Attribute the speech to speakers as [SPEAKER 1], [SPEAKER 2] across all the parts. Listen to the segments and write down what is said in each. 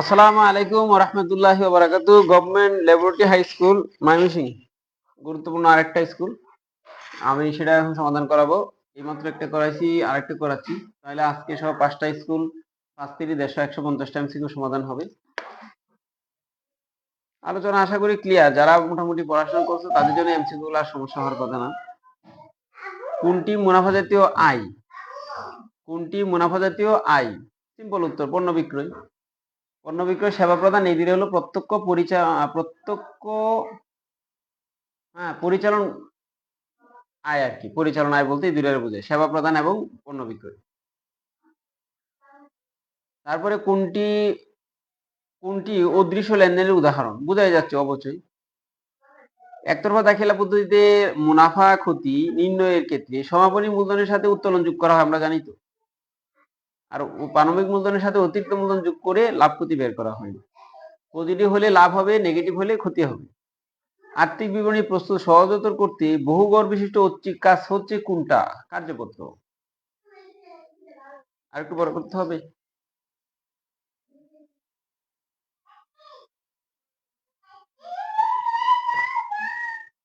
[SPEAKER 1] আসসালামু আলাইকুম রহমতুল্লাহি বারাকাতু government laboratory high school Mymensingh গুরুত্বপূর্ণ আরেকটা স্কুল। আমি সেটা এখন সমাধান করাবো। এইমাত্র একটা করাইছি, আরেকটা করাচ্ছি। তাহলে আজকে সব পাঁচটা স্কুল, পাঁচ তিরি দেড়শো একশো পঞ্চাশটা এমসিকিউ সমাধান হবে। আলোচনা আশা করি ক্লিয়ার যারা মোটামুটি পড়াশোনা করছে, তাদের জন্য এমসিকিউ আর সমস্যা হওয়ার কথা না। কোনটি মুনাফা জাতীয় আয়? কোনটি মুনাফা জাতীয় আয়? সিম্পল উত্তর, পণ্য বিক্রয়। পণ্য বিক্রয় সেবা প্রদান, এই দুটো হলো প্রত্যক্ষ পরিচা, প্রত্যক্ষ হ্যাঁ পরিচালন আয় আর কি, পরিচালন আয় বলতে এই দুটার বোঝায়, সেবা প্রদান এবং পণ্য বিক্রয়। তারপরে কোনটি কোনটি অদৃশ্য লেনদেনের উদাহরণ? বোঝাই যাচ্ছে অবশ্যই। একতরফা দাখিলা পদ্ধতিতে মুনাফা, ক্ষতি, নির্ণয়ের ক্ষেত্রে সমাপনী মূলধনের সাথে উত্তোলন যোগ করা হয়, আমরা জানি তো। আর পানবিক মূলধনের সাথে অতিরিক্ত মূলধন যোগ করে লাভ ক্ষতি বের করা হয় না। পজিটিভ হলে লাভ হবে, নেগেটিভ হলে ক্ষতি হবে। আর্থিক বিবরণী প্রস্তুত সহজতর করতে বহুগড় বিশিষ্ট ঐচ্ছিক কাজ হচ্ছে কোনটা? কার্যপত্র। আর একটু বড় করতে হবে।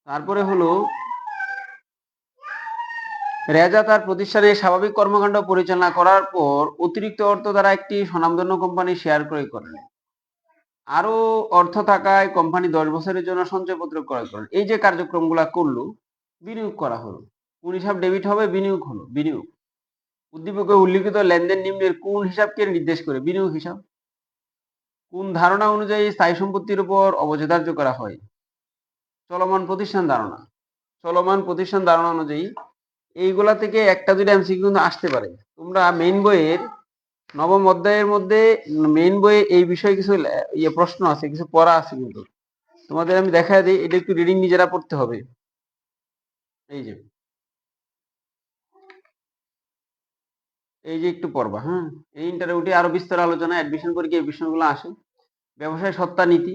[SPEAKER 1] তারপরে হলো রেজা তার প্রতিষ্ঠানে স্বাভাবিক কর্মকাণ্ড পরিচালনা করার পর অতিরিক্ত অর্থ দ্বারা একটি স্বনামধন্য কোম্পানি শেয়ার ক্রয় করেন। আরও অর্থ থাকায় কোম্পানি দশ বছরের জন্য সঞ্চয়পত্র ক্রয় করেন। এই যে কার্যক্রমগুলা করল, বিনিয়োগ করা হলো। কোন হিসাব ডেবিট হবে, বিনিয়োগ হলো, বিনিয়োগ। উদ্দীপকে উল্লিখিত লেনদেন নিম্নের কোন হিসাবকে নির্দেশ করে? বিনিয়োগ হিসাব। কোন ধারণা অনুযায়ী স্থায়ী সম্পত্তির উপর অবচেদার্য করা হয়? চলমান প্রতিষ্ঠান ধারণা। চলমান প্রতিষ্ঠান ধারণা অনুযায়ী এইগুলা থেকে একটা, দুইটা এমসিকিউ কিন্তু আসতে পারে। তোমরা মেইন বইয়ের নবম অধ্যায়ের মধ্যে মেইন বইয়ে এই বিষয়ে কিছু ইয়ে প্রশ্ন আছে, কিছু পড়া আছে কিন্তু। তোমাদের আমি দেখা দিই, এটা একটু রিডিং নিজেরা পড়তে হবে। এই যে এই যে একটু পড়বা হ্যাঁ? এই ইন্টারভিউটি আরও বিস্তার আলোচনা অ্যাডমিশন পরীক্ষা, এই বিষয়গুলো আসে। ব্যবসায় সত্তা নীতি,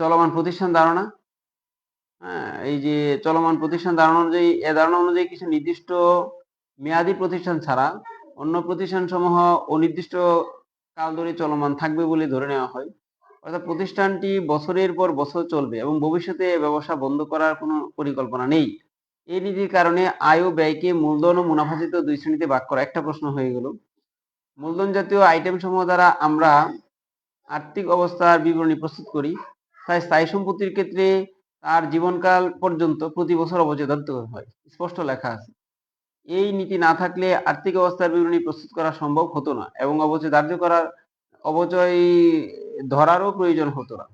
[SPEAKER 1] চলমান প্রতিষ্ঠান ধারণা এই যে চলমান প্রতিষ্ঠান ধারণা অনুযায়ী, এ ধারণা অনুযায়ী কিছু নির্দিষ্ট মেয়াদি প্রতিষ্ঠান ছাড়া অন্য প্রতিষ্ঠান সমূহ অনির্দিষ্ট কাল ধরে চলমান থাকবে বলে ধরে নেওয়া হয়। অর্থাৎ প্রতিষ্ঠানটি বছরের পর বছর চলবে এবং ভবিষ্যতে ব্যবসা বন্ধ করার কোনো পরিকল্পনা নেই। এই নীতির কারণে আয় ও ব্যয়কে মূলধন ও মুনাফাজিত দুই শ্রেণীতে ভাগ করা একটা প্রশ্ন হয়ে গেল। মূলধন জাতীয় আইটেম সমূহ দ্বারা আমরা আর্থিক অবস্থার বিবরণী প্রস্তুত করি। তাই স্থায়ী সম্পত্তির ক্ষেত্রে তার জীবনকাল পর্যন্ত প্রতি বছর অবচেদার্য হয়। স্পষ্ট লেখা আছে। এই নীতি না থাকলে আর্থিক অবস্থার বিবরণী প্রস্তুত করা সম্ভব হতো না এবং অবচয় ধার্য করার অবচয় ধরারও প্রয়োজন হতো না।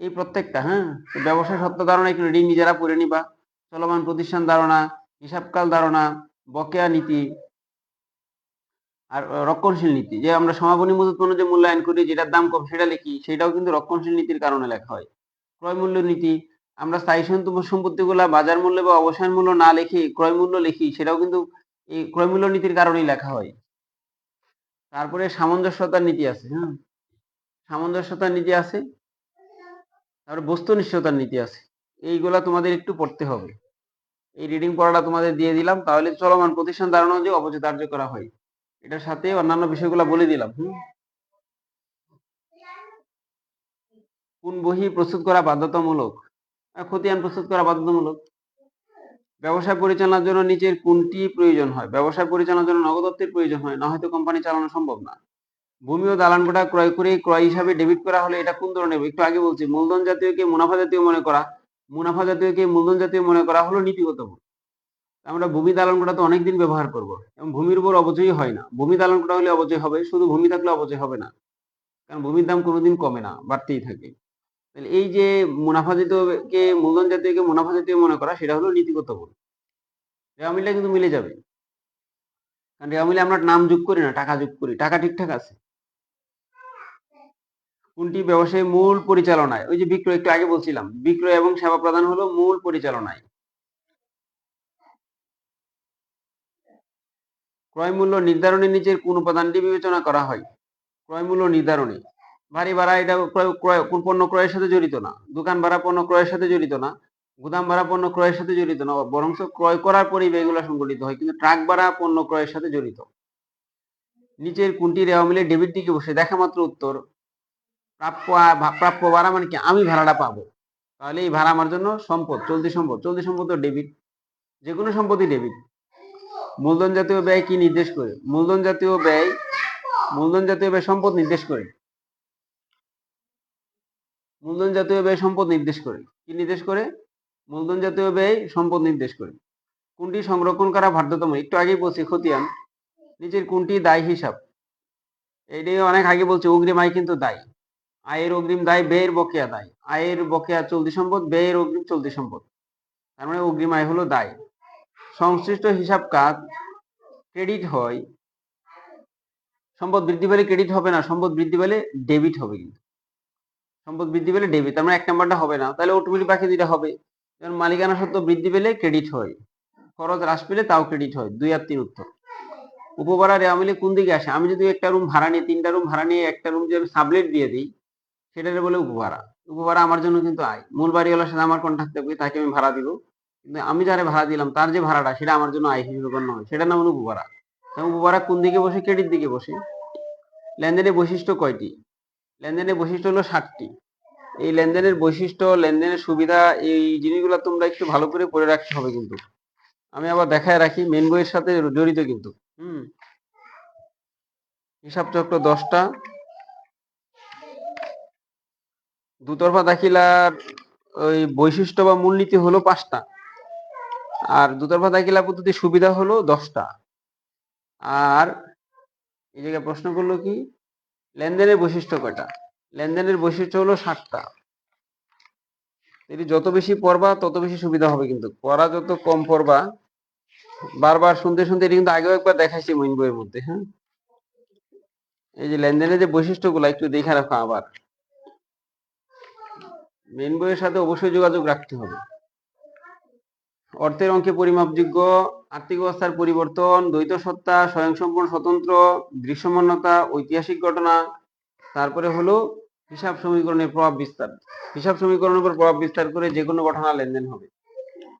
[SPEAKER 1] এই প্রত্যেকটা হ্যাঁ? তো ব্যবসায় সত্য ধারণা একটু ঋণ নিজেরা পড়ে নিবা। চলমান প্রতিষ্ঠান ধারণা, হিসাবকাল ধারণা, বকেয়া নীতি আর রক্ষণশীল নীতি। যে আমরা সমাপনী মজুত পণ্য যে মূল্যায়ন করি, যেটার দাম কম সেটা লিখি, সেটাও কিন্তু রক্ষণশীল নীতির কারণে লেখা হয়। ক্রয় মূল্য নীতি। আমরা স্থায়ী সম্পত্তি- সম্পত্তিগুলা বাজার মূল্য বা অবসান মূল্য না লিখে ক্রয় মূল্য লিখি, সেটাও কিন্তু এই ক্রয় মূল্য নীতির কারণেই লেখা হয়। তারপরে সামঞ্জস্যতার নীতি আছে হ্যাঁ? সামঞ্জস্যতার নীতি আছে, তারপরে বস্তুনিষ্ঠতার নীতি আছে। এইগুলা তোমাদের একটু পড়তে হবে। এই রিডিং পড়াটা তোমাদের দিয়ে দিলাম, তাহলে চলমান প্রতিষ্ঠান ধারণা যে অবচেতার্য করা হয়। এটার সাথে অন্যান্য বিষয়গুলো বলে দিলাম, হুম? কোন বহি প্রস্তুত করা বাধ্যতামূলক? খতিয়ান প্রস্তুত করা বাধ্যতামূলক। ব্যবসা পরিচালনার জন্য নিচের কোনটি প্রয়োজন হয়? ব্যবসা পরিচালনার জন্য নগদ অর্থের প্রয়োজন হয়, না হয়তো কোম্পানি চালানো সম্ভব না। ভূমি ও দালান কোঠা ক্রয় করে ক্রয় হিসাবে ডেবিট করা হলে এটা কোন ধরনের? একটু আগে বলছি, মূলধন জাতীয়কে মুনাফা জাতীয় মনে করা, মুনাফা জাতীয়কে মূলধন জাতীয় মনে করা হলো নীতিগত আমরা ভূমি দালান কোঠা তো অনেকদিন ব্যবহার করব, এবং ভূমির উপর অবচয় হয় না। ভূমি দালান কোঠা হলে অবচয় হবে, শুধু ভূমি থাকলে অবচয় হবে না। কারণ ভূমির দাম কোনোদিন কমে না, বাড়তেই থাকে। তাহলে এই যে মুনাফা জাতীয়কে, মূলধন জাতীয়কে মুনাফা জাতীয় মনে করা, সেটা হলো নীতিগত ভুল রেওয়ামিলটা কিন্তু মিলে যাবে। কারণ রেওয়া মিলে আমরা নাম যোগ করি না, টাকা যোগ করি, টাকা ঠিকঠাক আছে। কোনটি? ব্যবসায় মূল পরিচালনায়। ওই যে বিক্রয়, একটু আগে বলছিলাম, বিক্রয় এবং সেবা প্রদান হলো মূল পরিচালনায়। ক্রয় মূল্য নির্ধারণের নিচের কোন উপাদানটি বিবেচনা করা হয়? ক্রয় মূল্য নির্ধারণে। বাড়ি ভাড়া এটা পণ্য ক্রয়ের সাথে জড়িত না। দোকান ভাড়া, পণ্য ক্রয়ের সাথে জড়িত না। গুদাম ভাড়া, পণ্য ক্রয়ের সাথে জড়িত না। বরং ক্রয় করার পরেই ব্যয়গুলো সংগঠিত হয়। কিন্তু ট্রাক ভাড়া, পণ্য ক্রয়ের সাথে জড়িত। নিচের কোনটি রেওয়া মিলে ডেবিট দিকে বসে। দেখা মাত্র উত্তর। প্রাপ্য প্রাপ্য ভাড়া মানে কি? আমি ভাড়াটা পাবো। তাহলে এই ভাড়া আমার জন্য সম্পদ, চলতি সম্পদ। চলতি সম্পদ তো ডেবিট। যে কোনো সম্পদই ডেবিট। মূলধন জাতীয় ব্যয় কি নির্দেশ করে? মূলধন জাতীয় ব্যয়, মূলধন জাতীয় ব্যয় সম্পদ নির্দেশ করে। মূলধন জাতীয় ব্যয় সম্পদ নির্দেশ করে। কি নির্দেশ করে? মূলধন জাতীয় ব্যয় সম্পদ নির্দেশ করে। কোনটি সংরক্ষণ করা বাধ্যতম একটু আগেই বলছি, খতিয়ান। নিচের কোনটি দায় হিসাব? এইটাই অনেক আগে বলছে, অগ্রিম আয় কিন্তু দায়। আয়ের অগ্রিম দায়, ব্যয়ের বকেয়া দায়। আয়ের বকেয়া চলতি সম্পদ, ব্যয়ের অগ্রিম চলতি সম্পদ। তার মানে অগ্রিম আয় হলো দায়। সংশ্লিষ্ট হিসাব কাজ, ক্রেডিট হয়। সম্পদ বৃদ্ধি পেলে ক্রেডিট হবে না, সম্পদ বৃদ্ধি পেলে ডেবিট হবে কিন্তু। সম্পদ বৃদ্ধি পেলে ডেবিট তার মানে এক নাম্বারটা হবে না। তাহলে অটোমেটিক বাকি দুইটা হবে। যেমন মালিকানা সত্ত্ব বৃদ্ধি পেলে ক্রেডিট হয়। খরচ হ্রাস পেলে তাও ক্রেডিট হয়। দুই আর তিন উত্তর। উপভাড়া রেওয়া মিলে কোন দিকে আসে? আমি যদি একটা রুম ভাড়া নিয়ে তিনটা রুম ভাড়া নিয়ে একটা রুম যদি আমি সাবলেট দিয়ে দিই, সেটারে বলে উপভাড়া উপভাড়া আমার জন্য কিন্তু আয়। মূল বাড়িওয়ালার সাথে আমার কন্ট্যাক্ট থাকবে, তাকে আমি ভাড়া দিব। কিন্তু আমি যারে ভাড়া দিলাম, তার যে ভাড়াটা, সেটা আমার জন্য আয় হিসেবে গণ্য হয়। সেটা নাম হলো উপভাড়া উপভাড়া কোন দিকে বসে? ক্রেডিট দিকে বসে। লেনদেনের বৈশিষ্ট্য কয়টি? লেনদেনের বৈশিষ্ট্য হলো ষাটটি এই লেনদেনের বৈশিষ্ট্য, লেনদেনের সুবিধা, এই জিনিসগুলো তোমরা একটু ভালো করে পড়ে রাখতে হবে কিন্তু। আমি আবার দেখায় রাখি মেন বইয়ের সাথে জড়িত কিন্তু। হুম। হিসাব চক্র দশটা। দুতরফা দাখিলার ওই বৈশিষ্ট্য বা মূলনীতি হলো পাঁচটা। আর দুতরফা দাখিলা পদ্ধতির সুবিধা হলো দশটা। আর এই জায়গায় প্রশ্ন করল কি? লেনদেনের বৈশিষ্ট্য কয়টা? লেনদেনের বৈশিষ্ট্য হলো ষাটটা। এটি যত বেশি পড়বা, তত বেশি সুবিধা হবে কিন্তু। পড়া যত কম পড়বা, বারবার শুনতে শুনতে এটি কিন্তু আগেও একবার দেখাইছি মইন বইয়ের মধ্যে হ্যাঁ? এই যে লেনদেনের যে বৈশিষ্ট্যগুলো একটু দেখে রাখো আবার। মেন বইয়ের সাথে অবশ্যই যোগাযোগ রাখতে হবে। অর্থের অঙ্কে পরিমাপযোগ্য, আর্থিক অবস্থার পরিবর্তন, দ্বৈত সত্তা, স্বয়ংসম্পূর্ণ স্বতন্ত্র, দৃশ্যমানতা, ঐতিহাসিক ঘটনা। তারপরে হলো হিসাব সমীকরণের প্রভাব বিস্তার। হিসাব সমীকরণের উপর প্রভাব বিস্তার করে যে কোনো ঘটনা লেনদেন হবে।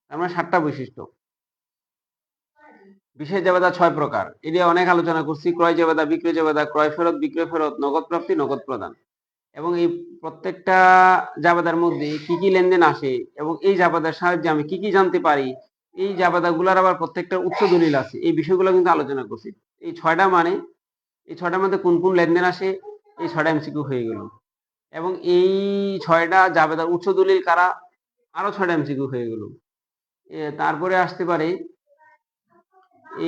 [SPEAKER 1] আমরা সাতটা বৈশিষ্ট্য। বিশেষ জাবেদা ছয় প্রকার। এটি অনেক আলোচনা করছি। ক্রয় জাবেদা, বিক্রয় জাবেদা, ক্রয় ফেরত, বিক্রয় ফেরত, নগদ প্রাপ্তি, নগদ প্রদান। এবং এই প্রত্যেকটা জাবেদার মধ্যে কি কি লেনদেন আসে এবং এই জাবেদার সাহায্যে আমি কি কি জানতে পারি, এই জাবেদাগুলোর আবার প্রত্যেকটা উচ্চ দলিল আছে, এই বিষয়গুলো কিন্তু আলোচনা করছি। এই ছয়টা মানে এই ছয়টার মধ্যে কোন কোন লেনদেন আসে, এই ছয়টা এমসিকিউ হয়ে গেল। এবং এই ছয়টা জাবেদার উচ্চ দলিল কারা, আরও ছয়টা এমসিকিউ হয়ে গেল। তারপরে আসতে পারে,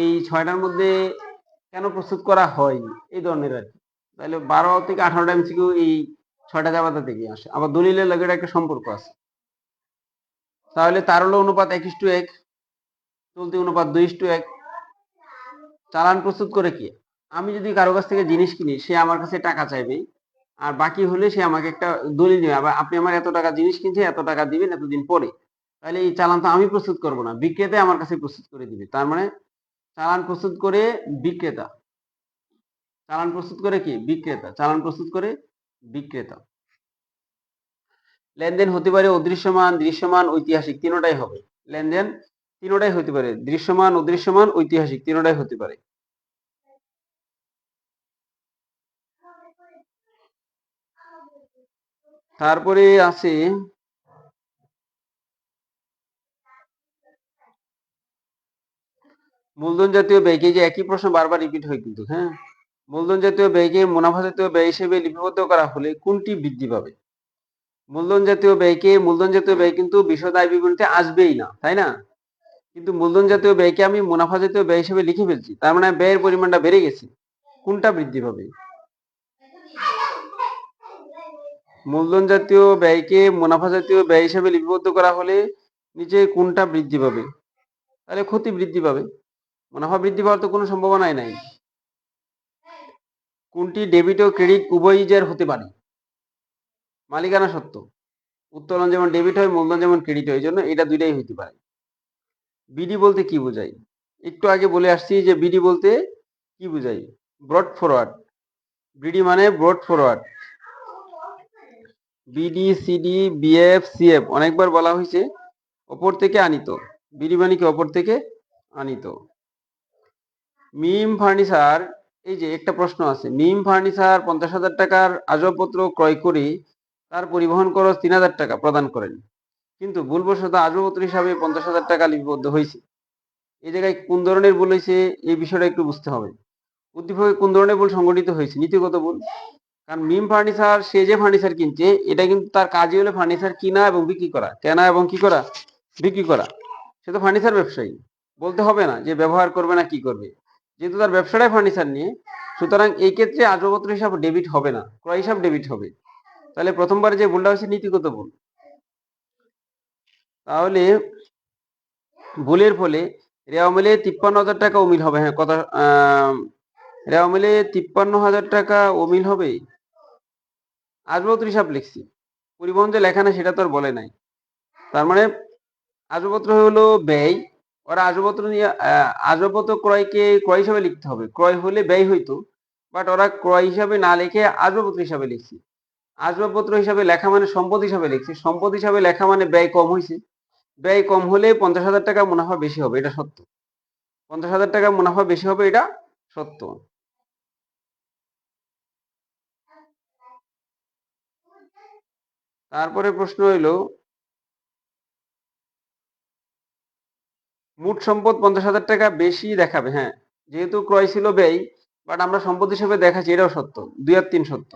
[SPEAKER 1] এই ছয়টার মধ্যে কেন প্রস্তুত করা হয় এই ধরনের আর কি। তাহলে বারো থেকে আঠারোটা এমসিকিউ এই ছয়টা জাবাতা থেকে আসে। আবার দলিলের লগে একটা সম্পর্ক আছে। তাহলে তারল অনুপাত এক টু এক, চলতি অনুপাত দুই টু এক। চালান প্রস্তুত করে কি? আমি যদি কারও কাছ থেকে জিনিস কিনি, সে আমার কাছে টাকা চাইবে আর বাকি হলে সে আমাকে একটা দলিল নেবে আবার আপনি আমার এত টাকা জিনিস কিনছে এত টাকা দিবেন এতদিন পরে। তাহলে এই চালান তো আমি প্রস্তুত করব না বিক্রেতা আমার কাছে প্রস্তুত করে দিবে। তার মানে চালান প্রস্তুত করে বিক্রেতা। চালান প্রস্তুত করে কি? বিক্রেতা। চালান প্রস্তুত করে বিক্রেতা। লেনদেন হতে পারে অদৃশ্যমান, দৃশ্যমান, ঐতিহাসিক তিনোটাই হবে। লেনদেন তিনোটাই হতে পারে। দৃশ্যমান, অদৃশ্যমান, ঐতিহাসিক তিনোটাই হতে পারে। তারপরে আছে মূলধন জাতীয় ব্যয়কে যে একই প্রশ্ন বারবার রিপিট হয় কিন্তু হ্যাঁ? মূলধন জাতীয় ব্যয়কে মুনাফা জাতীয় ব্যয় হিসেবে লিপিবদ্ধ করা হলে কোনটি বৃদ্ধি পাবে? মূলধন জাতীয় ব্যয়কে, মূলধন জাতীয় ব্যয় কিন্তু বিশদ আয় বিবরণীতে আসবেই না, তাই না? কিন্তু মূলধন জাতীয় ব্যয়কে আমি মুনাফা জাতীয় ব্যয় হিসেবে লিখে ফেলছি, তার মানে ব্যয়ের পরিমাণটা বেড়ে গেছে, কোনটা বৃদ্ধি পাবে? মূলধন জাতীয় ব্যয়কে মুনাফা জাতীয় ব্যয় হিসেবে লিপিবদ্ধ করা হলে নিচে কোনটা বৃদ্ধি পাবে? তাহলে ক্ষতি বৃদ্ধি পাবে। মুনাফা বৃদ্ধি পাওয়ার তো কোনো সম্ভাবনাই নাই। কোনটি ডেবিট ও ক্রেডিট উভয়ই হতে পারে? মালিকানা সত্ত্ব উত্তোলন যেমন ডেবিট হয়, মূলধন যেমন ক্রেডিট হয় জন্য এটা দুইটাই হইতে পারে। বিডি বলতে কি বোঝায়? একটু আগে বলে আসছি যে বিডি বলতে কি বোঝায়? ব্রড ফরওয়ার্ড বিডি মানে broad forward BD CD BF CF অনেকবার বলা হয়েছে ওপর থেকে আনিত। বিডি মানে কি? ওপর থেকে আনিত। মিম ফার্নিচার এই যে একটা প্রশ্ন আছে মিম ফার্নিচার পঞ্চাশ হাজার টাকার আসবাবপত্র ক্রয় করে, তার পরিবহন খরচ তিন হাজার টাকা প্রদান করেন। কিন্তু ভুলবশত আসবাবপত্র হিসাবে পঞ্চাশ হাজার টাকা লিপিবদ্ধ হয়েছে। এই জায়গায় কোন ধরনের ভুল হয়েছে, এই বিষয়টা একটু বুঝতে হবে। উদ্দীপকে, কোন ধরনের ভুল সংগঠিত হয়েছে? নীতিগত ভুল। কারণ মিম ফার্নিচার, সে যে ফার্নিচার কিনছে, এটা কিন্তু তার কাজই হলো ফার্নিচার কিনা এবং বিক্রি করা, কেনা এবং কি করা? বিক্রি করা। সে তো ফার্নিচার ব্যবসায়ী। বলতে হবে না যে ব্যবহার করবে না কি করবে। যেহেতু তার ব্যবসাটাই ফার্নিচার নিয়ে সুতরাং এই ক্ষেত্রে আসবাবপত্র হিসাব ডেবিট হবে না ক্রয় হিসাব ডেবিট হবে। তাহলে প্রথমবারে যে ভুলটা হচ্ছে নীতিগত ভুল। তাহলে ভুলের ফলে রেওয়া মিলে তিপ্পান্ন হাজার টাকা অমিল হবে হ্যাঁ কথা আহ, রেওয়া তিপ্পান্ন হাজার টাকা অমিল হবে। আসবাবপত্র হিসাব লিখছি। পরিবহন যে লেখা না সেটা তো আর বলে নাই। তার মানে আসবাবপত্র হলো ব্যয় ওরা আসবাবপত্র নিয়ে আহ, আসবাবপত্র ক্রয়কে ক্রয় হিসাবে লিখতে হবে। ক্রয় হলে ব্যয় হইতো বাট ওরা ক্রয় হিসাবে না লিখে আসবাবপত্র হিসাবে লিখছে। আসবাবপত্র হিসাবে লেখা মানে সম্পদ হিসাবে লিখছে। সম্পদ হিসাবে লেখা মানে ব্যয় কম হয়েছে ব্যয় কম হলে পঞ্চাশ হাজার টাকা মুনাফা বেশি হবে এটা সত্য। পঞ্চাশ হাজার টাকা মুনাফা বেশি হবে এটা সত্য। তারপরে প্রশ্ন হইল মোট সম্পদ পঞ্চাশ হাজার টাকা বেশি দেখাবে হ্যাঁ। যেহেতু ক্রয় ছিল ব্যয় বাট আমরা সম্পদ হিসেবে দেখাচ্ছি, এটাও সত্য, দুই আর তিন সত্য।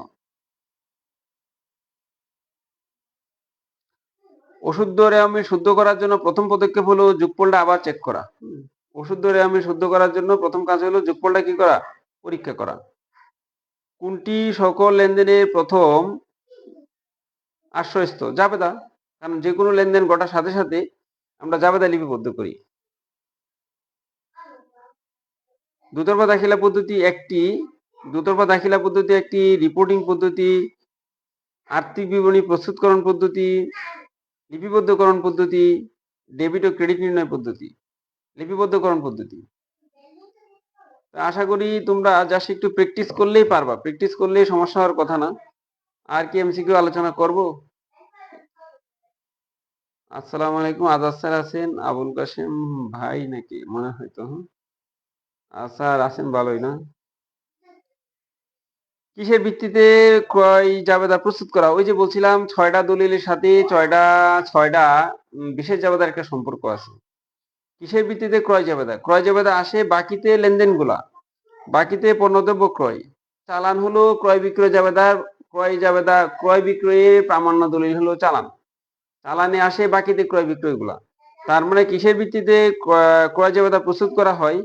[SPEAKER 1] অশুদ্ধ রেয়ামি শুদ্ধ করার জন্য প্রথম পদক্ষেপ হলো যোগফলটা আবার চেক করা। অশুদ্ধ রেয়ামি শুদ্ধ করার জন্য প্রথম কাজ হলো যোগফলটা কি করা? পরীক্ষা করা। কোনটি সকল লেনদেনের প্রথম আশ্রয়স্থ? জাবেদা। কারণ যে কোনো লেনদেন ঘটার সাথে সাথে আমরা জাবেদা লিপিবদ্ধ করি। দুতরফা দাখিলা পদ্ধতি একটি, দুতরফা দাখিলা পদ্ধতি একটি রিপোর্টিং পদ্ধতি, আর্থিক বিবরণী প্রস্তুতকরণ পদ্ধতি, লিপিবদ্ধকরণ পদ্ধতি ডেবিট ও ক্রেডিট নির্ণয় পদ্ধতি, লিপিবদ্ধকরণ পদ্ধতি। আশা করি তোমরা জাস্ট একটু প্র্যাকটিস করলেই পারবা। প্র্যাকটিস করলেই সমস্যা হওয়ার কথা না। আর কি এমসিকিউ আলোচনা করব? আসসালামু আলাইকুম। আজাদ স্যার আছেন? আবুল কাসেম ভাই নাকি? মনে হয় তো হ্যাঁ? স্যার আছেন ভালোই, না? কিসের ভিত্তিতে ক্রয় জাবেদা প্রস্তুত করা? ওই যে বলছিলাম, ছয়টা দলিলের সাথে ছয়টা ছয়টা বিশেষ জাবেদার একটা সম্পর্ক আছে। কিসের ভিত্তিতে ক্রয় জাবেদা? ক্রয় জাবেদা আসে বাকিতে লেনদেনগুলা। বাকিতে পণ্যদ্রব্য ক্রয়। চালান হলো ক্রয় বিক্রয় জাবেদার ক্রয় জাবেদা, ক্রয় বিক্রয়ের প্রামাণ্য দলিল হলো চালান। চালানে আসে বাকিতে ক্রয় বিক্রয়গুলা। তার মানে কিসের ভিত্তিতে ক্রয় জাবেদা প্রস্তুত করা হয়?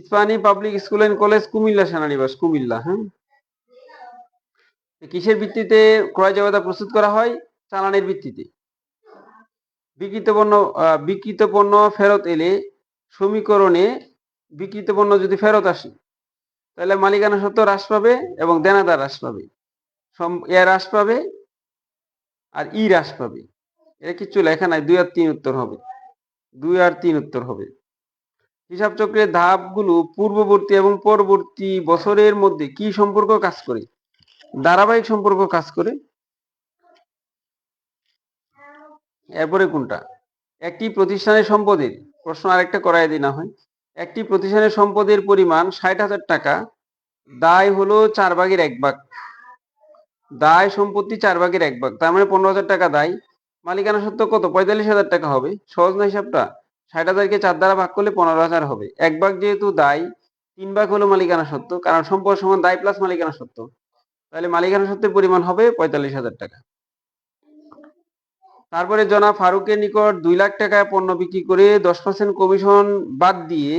[SPEAKER 1] Ispahani public school and college Comilla সেনানিবাস, Comilla হ্যাঁ? কিসের ভিত্তিতে ক্রয় জাবেদা প্রস্তুত করা হয়? চালানের ভিত্তিতে। বিকৃত পণ্য বিকৃত পণ্য ফেরত এলে সমীকরণে বিকৃত পণ্য যদি ফেরত আসে, তাহলে মালিকানা সত্ত্ব হ্রাস পাবে এবং দেনাদার হ্রাস পাবে। এ হ্রাস পাবে আর ই হ্রাস পাবে। এটা কিচ্ছু লেখা নাই, দুই আর তিন উত্তর হবে। দুই আর তিন উত্তর হবে। হিসাব চক্রের ধাপগুলো পূর্ববর্তী এবং পরবর্তী বছরের মধ্যে কি সম্পর্ক কাজ করে? ধারাবাহিক সম্পর্ক কাজ করে। এরপরে কোনটা? একটি প্রতিষ্ঠানের সম্পদের, প্রশ্ন আরেকটা করাই দিই না হয়। একটি প্রতিষ্ঠানের সম্পদের পরিমাণ ষাট হাজার টাকা, দায় হলো চার ভাগের এক ভাগ। দায় সম্পত্তি চার ভাগের এক ভাগ, তার মানে পনেরো হাজার টাকা দায়। মালিকানা সত্ত্ব কত? পঁয়তাল্লিশ হাজার টাকা হবে। সহজ না হিসাবটা? ষাট হাজারকে চার দ্বারা ভাগ করলে পনেরো হাজার হবে। এক ভাগ যেহেতু দায়, তিন ভাগ হলো মালিকানা সত্ত্ব কারণ সম্পদ সমান দায় প্লাস মালিকানা সত্ত্ব তাহলে মালিকানা সত্ত্বের পরিমাণ হবে পঁয়তাল্লিশ হাজার টাকা। তারপরে জনাব ফারুকের নিকট দুই লাখ টাকায় পণ্য বিক্রি করে দশ পার্সেন্ট কমিশন বাদ দিয়ে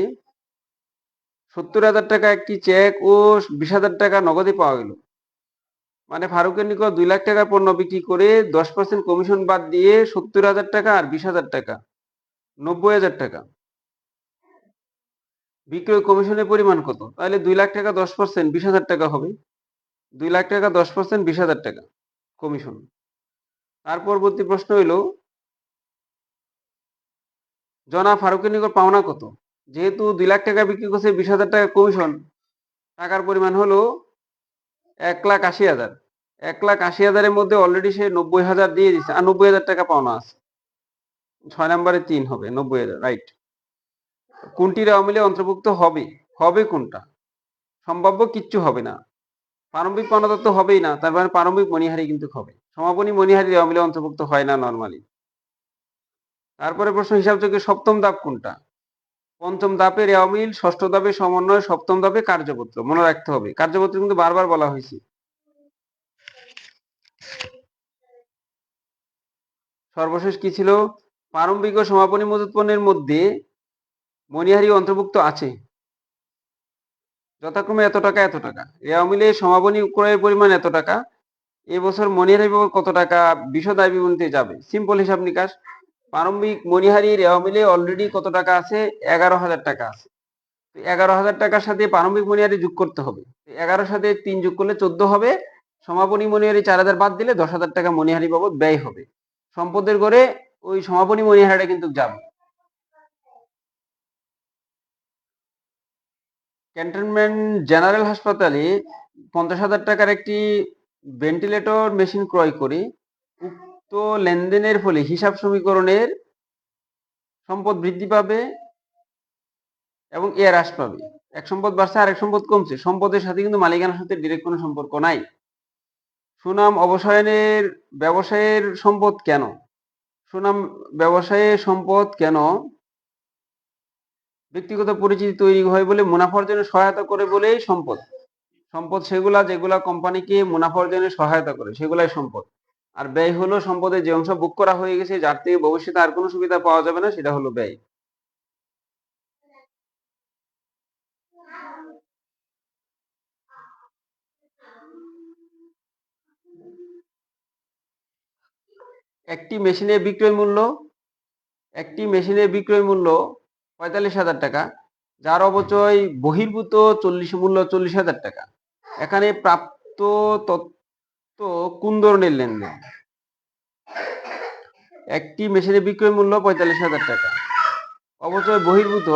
[SPEAKER 1] সত্তর হাজার টাকা একটি চেক ও বিশ হাজার টাকা নগদে পাওয়া গেল। মানে ফারুকের নিকট দুই লাখ টাকায় পণ্য বিক্রি করে দশ পার্সেন্ট কমিশন বাদ দিয়ে সত্তর হাজার টাকা আর বিশ হাজার টাকা নব্বই হাজার টাকা। বিক্রয় কমিশনের পরিমাণ কত? তাহলে দুই লাখ টাকা দশ পার্সেন্ট বিশ হাজার টাকা হবে। দুই লাখ টাকা দশ পার্সেন্ট বিশ হাজার টাকা কমিশন। তার পরবর্তী প্রশ্ন হইল জনা ফারুকের নিকট পাওনা কত? যেহেতু দুই লাখ টাকা বিক্রি করছে বিশ হাজার টাকা কমিশন, টাকার পরিমাণ হলো এক লাখ আশি হাজার। এক লাখ আশি হাজারের মধ্যে অলরেডি সে নব্বই হাজার দিয়ে দিচ্ছে আর নব্বই হাজার টাকা পাওনা আছে। ছয় নম্বরে তিন হবে, নব্বই রাইট কোনটি রেওয়া মিলে অন্তর্ভুক্ত হবে? হবে কোনটা? সম্ভাব্য কিচ্ছু হবে না। প্রারম্ভিক পণ্যতত্ত্ব হবেই না, তার মানে প্রারম্ভিক মণিহারি কিন্তু হবে। সমাপনী মণিহারি রেওয়া মিলে অন্তর্ভুক্ত হয় না নর্মালি তারপরে প্রশ্ন, হিসাব চোখে সপ্তম ধাপ কোনটা? পঞ্চম ধাপে রেওয়া মিল ষষ্ঠ ধাপে সমন্বয়, সপ্তম ধাপে কার্যপত্র। মনে রাখতে হবে, কার্যপত্র কিন্তু বারবার বলা হয়েছে। সর্বশেষ কি ছিল? প্রারম্ভিক ও সমাপনী মজুত পণ্যের মধ্যে মণিহারি অন্তর্ভুক্ত আছে। যথাক্রমে এত টাকা এত টাকা। রেওয়া মিলে সমাপনী ক্রয়ের পরিমাণ এত টাকা। এবছর মণিহারি বাবদ কত টাকা, বিশদ আয় বিবরণীতে যাবে। সিম্পল হিসাব নিকাশ। প্রারম্ভিক মণিহারি রেওয়া মিলে অলরেডি কত টাকা আছে? এগারো হাজার টাকা আছে। এগারো হাজার টাকার সাথে প্রারম্ভিক মণিহারি যোগ করতে হবে। এগারোর সাথে তিন যোগ করলে চোদ্দ হবে। সমাপনী মণিহারি চার হাজার বাদ দিলে দশ হাজার টাকা মণিহারি বাবদ ব্যয় হবে। সম্পদের করে ওই সমাপনী মণিহারিটা কিন্তু যাবে। ক্যান্টনমেন্ট জেনারেল হাসপাতালে পঞ্চাশ হাজার টাকার একটি ভেন্টিলেটর মেশিন ক্রয় করে উক্ত লেনদেনের ফলে হিসাব সমীকরণের সম্পদ বৃদ্ধি পাবে এবং এ হ্রাস পাবে। এক সম্পদ বাড়ছে আর এক সম্পদ কমছে। সম্পদের সাথে কিন্তু মালিকানার সাথে ডিরেক্ট কোনো সম্পর্ক নাই। সুনাম অবসায়নের, ব্যবসায়ের সম্পদ কেন? সুনাম ব্যবসায়ে সম্পদ কেন? ব্যক্তিগত পরিচিতি তৈরি হয় বলে মুনাফার জন্য সহায়তা করে বলেই সম্পদ। সম্পদ সেগুলা যেগুলা কোম্পানিকে মুনাফার জন্য সহায়তা করে, সেগুলাই সম্পদ। আর ব্যয় হলো সম্পদের যে অংশ বুক করা হয়ে গেছে, যার থেকে ভবিষ্যতে আর কোনো সুবিধা পাওয়া যাবে না, সেটা হলো ব্যয়। একটি মেশিনের বিক্রয় মূল্য, একটি মেশিনের বিক্রয় মূল্য পঁয়তাল্লিশ হাজার টাকা, যার অবচয় বহির্ভূত চল্লিশ মূল্য চল্লিশ হাজার টাকা। এখানে প্রাপ্ত তথ্য কোন ধরনের লেনদেন? একটি মেশিনের বিক্রয় মূল্য পঁয়তাল্লিশ হাজার টাকা অবচয় বহির্ভূত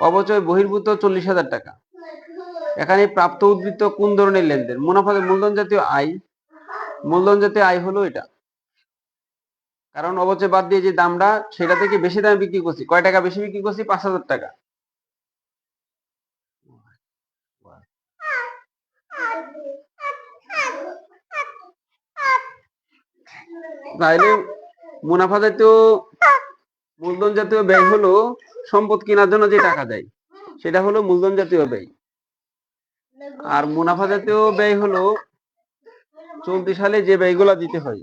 [SPEAKER 1] অবচয় বহির্ভূত চল্লিশ হাজার টাকা। এখানে প্রাপ্ত উদ্বৃত্ত কোন ধরনের লেনদেন? মুনাফা মূলধন জাতীয় আয়, মূলধন জাতীয় আয় হলো এটা। কারণ অবচয় বাদ দিয়ে যে দামটা, সেটা থেকে বেশি দামে বিক্রি করছি। কয় টাকা বেশি বিক্রি করছি? পাঁচ হাজার টাকা। তাহলে মুনাফা জাতীয় মূলধন জাতীয় ব্যয় হলো সম্পদ কেনার জন্য যে টাকা দেয়, সেটা হলো মূলধন জাতীয় ব্যয়। আর মুনাফা জাতীয় ব্যয় হলো চলতি সালে যে ব্যয়গুলা দিতে হয়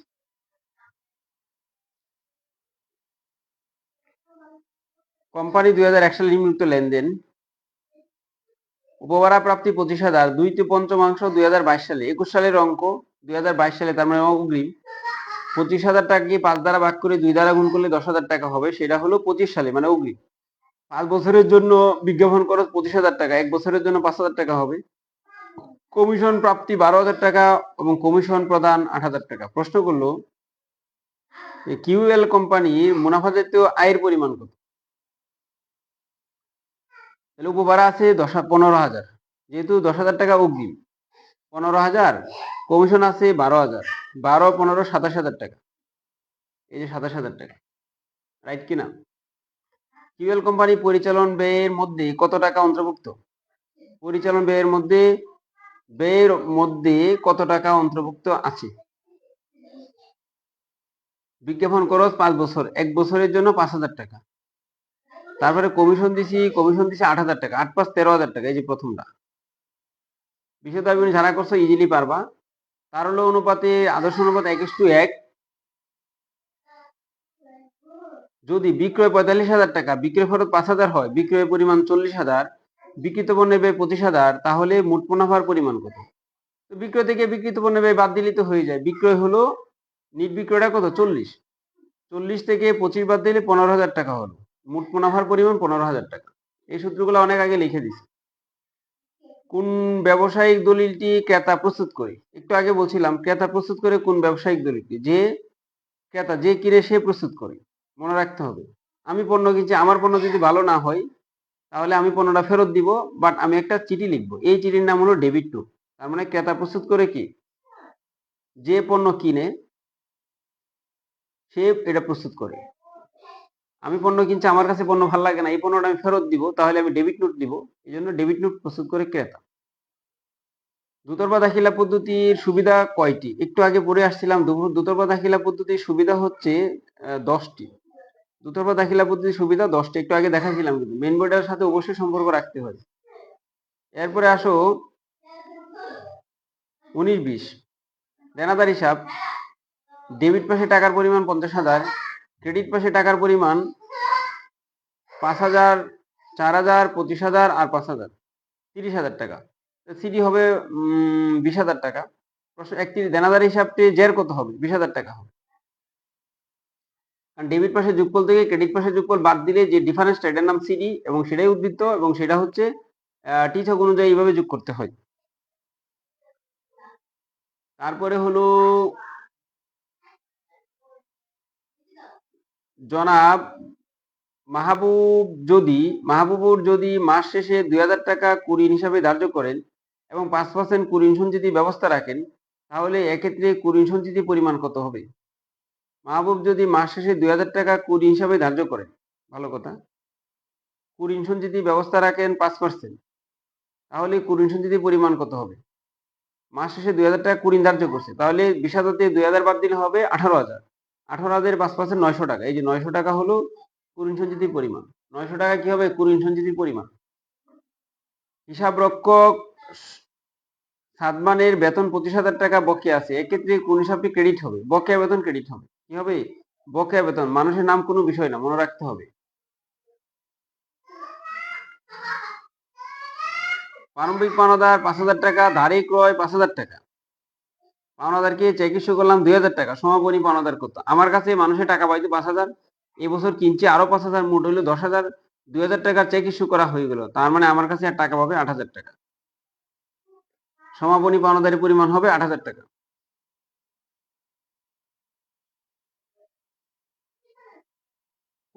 [SPEAKER 1] কোম্পানি দুই হাজার এক সালে নিম্নলিখিত লেনদেন, উপভাড়া প্রাপ্তি পঁচিশ হাজার দুই তে পঞ্চমাংশ দুই হাজার বাইশ সালে, একুশ সালের অঙ্ক দুই হাজার বাইশ সালে, তার মানে অগ্রিম, পঁচিশ হাজার টাকাকে পাঁচ দ্বারা ভাগ করে দুই দ্বারা গুণ করলে দশ হাজার টাকা হবে? সেটা হলো পঁচিশ সালে মানে অগ্রিম। পাঁচ বছরের জন্য বিজ্ঞাপন খরচ পঁচিশ হাজার টাকা, এক বছরের জন্য পাঁচ হাজার টাকা হবে। কমিশন প্রাপ্তি বারো হাজার টাকা এবং কমিশন প্রদান আট হাজার টাকা। প্রশ্ন করল কিউএল কোম্পানির মুনাফা জাতীয় আয়ের পরিমাণ কত? তাহলে উপভাড়া আছে দশ, পনেরো হাজার। যেহেতু দশ হাজার টাকা অগ্রিম, পনেরো হাজার, কমিশন আছে বারো হাজার। বারো, পনেরো, সাতাশ হাজার টাকা। এই যে সাতাশ হাজার টাকা। রাইট কিনা? কিউএল কোম্পানি পরিচালন ব্যয়ের মধ্যে কত টাকা অন্তর্ভুক্ত? পরিচালন ব্যয়ের মধ্যে ব্যয়ের মধ্যে কত টাকা অন্তর্ভুক্ত আছে? বিজ্ঞাপন খরচ পাঁচ বছর। এক বছরের জন্য পাঁচ হাজার টাকা। তারপরে কমিশন দিছি কমিশন দিছি আট হাজার টাকা, আট পাঁচ তেরো হাজার টাকা, এই যে প্রথমটা। বিষয় দাবি যারা করছ ইজিলি পারবা। তার হলো অনুপাতে আদর্শ অনুপাত এক টু এক। যদি বিক্রয় পঁয়তাল্লিশ হাজার টাকা, বিক্রয় খরচ পাঁচ হাজার হয় বিক্রয় পরিমাণ চল্লিশ হাজার, বিক্রিত পণ্যের ব্যয় পঁচিশ হাজার, তাহলে মোট মুনাফার পরিমাণ কত? তো বিক্রয় থেকে বিক্রিত পণ্যের ব্যয় বাদ দিলে তো হয়ে যায়। বিক্রয় হলো নির্বিক্রয়টা কত? চল্লিশ। চল্লিশ থেকে পঁচিশ বাদ দিলে পনেরো হাজার টাকা হলো। মুনাফার পরিমাণ পনেরো হাজার টাকা। এই সূত্রগুলো অনেক আগে লিখে দিছি। কোন ব্যবসায়িক দলিলটি ক্রেতা প্রস্তুত করে? একটু আগে বলছিলাম, ক্রেতা প্রস্তুত করে কোন ব্যবসায়িক দলিলটি? যে ক্রেতা যে কিনে সে প্রস্তুত করে। মনে রাখতে হবে, আমি পণ্য কিনছি, আমার পণ্য যদি ভালো না হয়, তাহলে আমি পণ্যটা ফেরত দিব বাট আমি একটা চিঠি লিখব। এই চিঠির নাম হলো ডেবিট টু। তার মানে ক্রেতা প্রস্তুত করে কি? যে পণ্য কিনে, সে এটা প্রস্তুত করে। আমি পণ্য কিনছি, আমার কাছে পণ্য ভালো লাগে না, এই পণ্যটা আমি ফেরত দিব, তাহলে আমি ডেবিট নোট দিব এই জন্য ডেবিট নোট প্রস্তুত করে ক্রেতা। দুতরফা দাখিলা পদ্ধতির সুবিধা কয়টি? একটু আগে পড়ে আসছিলাম দু- দুতরফা দাখিলা পদ্ধতির সুবিধা হচ্ছে দশটি। দুতরফা দাখিলা পদ্ধতির সুবিধা দশটি। একটু আগে দেখাছিলাম কিন্তু মেন বোর্ডের সাথে অবশ্যই সম্পর্ক রাখতে হয় এরপরে আসো, উনিশ বিশ। দেনাদার হিসাব। ডেবিট পাশে টাকার পরিমাণ পঞ্চাশ হাজার। ক্রেডিট পাশে টাকার পরিমাণ পাঁচ হাজার, চার হাজার, পঁচিশ হাজার আর পাঁচ হাজার, তিরিশ হাজার টাকা। সিডি হবে বিশ হাজার টাকা। প্রশ্ন একত্রিশ দেনাদার হিসাবটি জের কত হবে? বিশ হাজার টাকা হবে। কারণ ডেবিট পাশে যোগফল থেকে ক্রেডিট পাশে যোগফল বাদ দিলে যে ডিফারেন্সটা এটার নাম সিডি এবং সেটাই উদ্বৃত্ত এবং সেটা হচ্ছে টিচক অনুযায়ী এইভাবে যোগ করতে হয়। তারপরে হলো জনাব, মাহবুব যদি, মাহবুবুর যদি মাস শেষে দুই হাজার টাকা কুড়িন হিসাবে ধার্য করেন এবং পাঁচ পার্সেন্ট কুড়িন সঞ্চিতি ব্যবস্থা রাখেন, তাহলে এক্ষেত্রে কুড়িন সঞ্চিতি পরিমাণ কত হবে? মাহবুব যদি মাস শেষে দুই হাজার টাকা কুড়ি হিসাবে ধার্য করেন, ভালো কথা কুড়িন সঞ্চিতি ব্যবস্থা রাখেন পাঁচ পার্সেন্ট তাহলে কুড়িন সঞ্চিতি পরিমাণ কত হবে? মাস শেষে দুই হাজার টাকা কুড়িন ধার্য করছে, তাহলে বিশ হাজার দুই হাজার বাদ দিলে হবে আঠারো হাজার। আঠারো হাজার পাঁচ পার্সেন্ট নয়শো টাকা। এই যে নয়শো টাকা হলো কুড়িন সঞ্চিতির পরিমাণ। নয়শো টাকা কি হবে? কুড়িন সঞ্চিতির পরিমাণ। হিসাব রক্ষক সাদমানের বেতন পঁচিশ হাজার টাকা বকেয়া আছে। এক্ষেত্রে কোন হিসাবটি ক্রেডিট হবে। বকেয়া বেতন ক্রেডিট হবে। কি হবে? বকেয়া বেতন। মানুষের নাম কোনো বিষয় না, মনে রাখতে হবে। প্রারম্ভিক পাওনাদার পাঁচ হাজার টাকা, ধারে ক্রয় পাঁচ হাজার টাকা। পাওনাদারকে চেক করলাম দুই হাজার টাকা সমাপনী পাওনাদার কত? আমার কাছে মানুষের টাকা পাইতো পাঁচ হাজার এবছর কিনছে আরও পাঁচ হাজার, মোট হইল দশ হাজার, দুই হাজার টাকার চেক ইস্যু করা হয়ে গেল, তার মানে আমার কাছে আর টাকা পাবে আট হাজার টাকা। সমাপনী পাওনাদারের পরিমাণ হবে আট হাজার টাকা।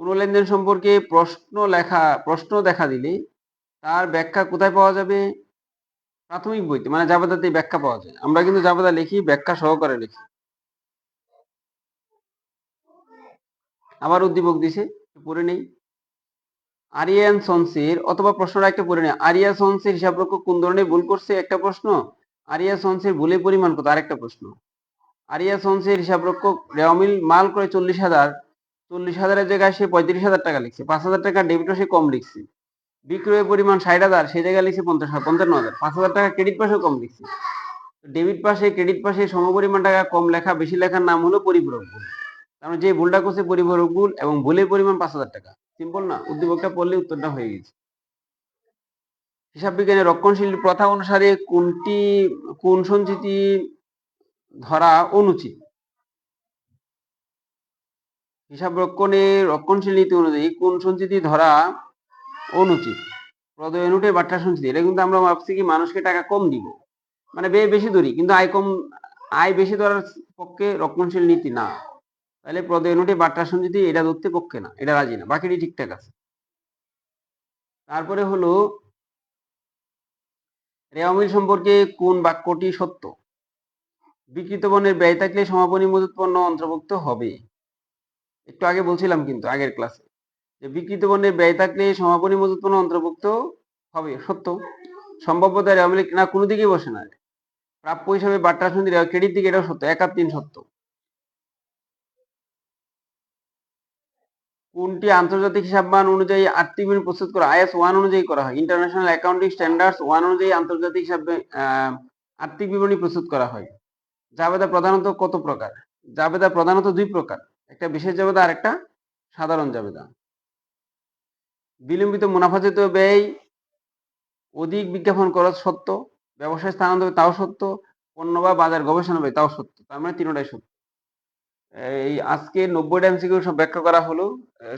[SPEAKER 1] কোন লেনদেন সম্পর্কে প্রশ্ন লেখা, প্রশ্ন দেখা দিলে তার ব্যাখ্যা কোথায় পাওয়া যাবে? প্রাথমিক বইতে মানে জাবেদাতে ব্যাখ্যা পাওয়া যায়। আমরা কিন্তু জাবেদা লিখি, ব্যাখ্যা সহকারে লিখি। আবার উদ্দীপক দিছে পড়ে নেই। আরিয়ান সন্সের, অথবা প্রশ্নটা একটা পড়ে নেই। আরিয়া সন্সের হিসাব রক্ষক কোন ধরনের ভুল করছে? একটা প্রশ্ন। আরিয়া সন্সের ভুলের পরিমাণ কত? আরেকটা প্রশ্ন। আরিয়া সন্সের হিসাব রক্ষক রেওমিল মাল করে চল্লিশ হাজার। চল্লিশ হাজারের জায়গায় সে পঁয়ত্রিশ হাজার টাকা লিখছে। পাঁচ হাজার টাকা ডেবিটও সে কম লিখছে। বিক্রয়ের পরিমাণ ষাট হাজার, সেই জায়গায় লিখছে পঞ্চাশ হাজার, পঞ্চান্ন হাজার। পাঁচ হাজার টাকা ক্রেডিট পাশেও কম লিখছে। ডেবিট পাশে ক্রেডিট পাশে সমপরিমাণ টাকা কম লেখা, বেশি লেখার নাম হলো পরিপূরক ভুল। মানে যে ভুলটা করছে পরিপূরক ভুল এবং ভুলের পরিমাণ পাঁচ হাজার টাকা। সিম্পল না, উদ্দীপকটা পড়লে উত্তরটা হয়ে গেছে। হিসাব বিজ্ঞানের রক্ষণশীল প্রথা অনুসারে কোনটি, কোন সঞ্চিতি ধরা অনুচিত? হিসাব রক্ষণের রক্ষণশীল নীতি অনুযায়ী কোন সঞ্চিতি ধরা অনুচিত। প্রদয় নোটে বাট্টা সঞ্চিতি এটা কিন্তু আমরা ভাবছি কি মানুষকে টাকা কম দিব। মানে ব্যয় বেশি ধরি কিন্তু আয় কম, আয় বেশি ধরার পক্ষে রক্ষণশীল নীতি না। তাহলে প্রদয় নোটে বাট্টা সঞ্চিতি এটা ধরতে পক্ষে না, এটা রাজি না, বাকিটি ঠিকঠাক আছে। তারপরে হলো রেওয়ামিল সম্পর্কে কোন বাক্যটি সত্য? বিকৃত পণ্যের ব্যয় থাকলে সমাপনী মজুত পণ্য অন্তর্ভুক্ত হবে। একটু আগে বলছিলাম কিন্তু আগের ক্লাসে। যে বিকৃত পণ্যের ব্যয় থাকলে সমাপনী মজুত পণ্য অন্তর্ভুক্ত হবে, সত্য। সম্ভাব্যতা রেওয়ামিল না কোনো দিকেই বসে না প্রাপ্য হিসাবে বাট্টা সন্ধি ক্রেডিট দিকে এটাও সত্য, এক তিন সত্য। কোনটি আন্তর্জাতিক হিসাব মান অনুযায়ী আর্থিক বিবরণী প্রস্তুত করা? আইএস ওয়ান অনুযায়ী করা হয়। ইন্টারন্যাশনাল অ্যাকাউন্টিং স্ট্যান্ডার্ডস ওয়ান অনুযায়ী আন্তর্জাতিক হিসাব আর্থিক বিবরণী প্রস্তুত করা হয়। জাবেদা প্রধানত কত প্রকার? জাবেদা প্রধানত দুই প্রকার। একটা বিশেষ জাবেদা আর একটা সাধারণ জাবেদা। বিলম্বিত মুনাফাজিত ব্যয় অধিক বিজ্ঞাপন খরচ সত্য, ব্যবসায় স্থানান্তর তাও সত্য, পণ্য বা বাজার গবেষণা তাও সত্য, তার মানে তিনটাই সত্য। এই আজকে নব্বইটা এমসিকিউ সব ব্যাখ্যা করা হলো।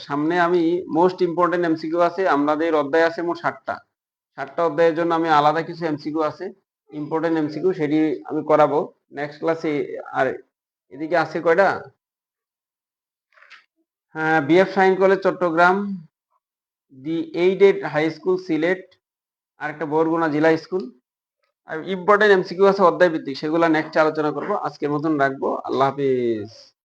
[SPEAKER 1] সামনে আমি মোস্ট ইম্পর্টেন্ট এমসিকিউ আছে, আমাদের অধ্যায় আছে মোট ষাটটা। ষাটটা অধ্যায়ের জন্য আমি আলাদা কিছু এমসিকিউ আছে ইম্পর্টেন্ট এমসিকিউ সেটি আমি করাবো। নেক্সট ক্লাসে আর এদিকে আছে কয়টা? হ্যাঁ BF Shaheen college Chittagong. The aided high school, Sylhet আর একটা বরগুনা জেলা স্কুল। আর ইম্পর্টেন্ট এমসিকিউ আছে অধ্যায় ভিত্তিক সেগুলো নেক্সট আলোচনা করব। আজকের মতন রাখব। আল্লাহ হাফিজ।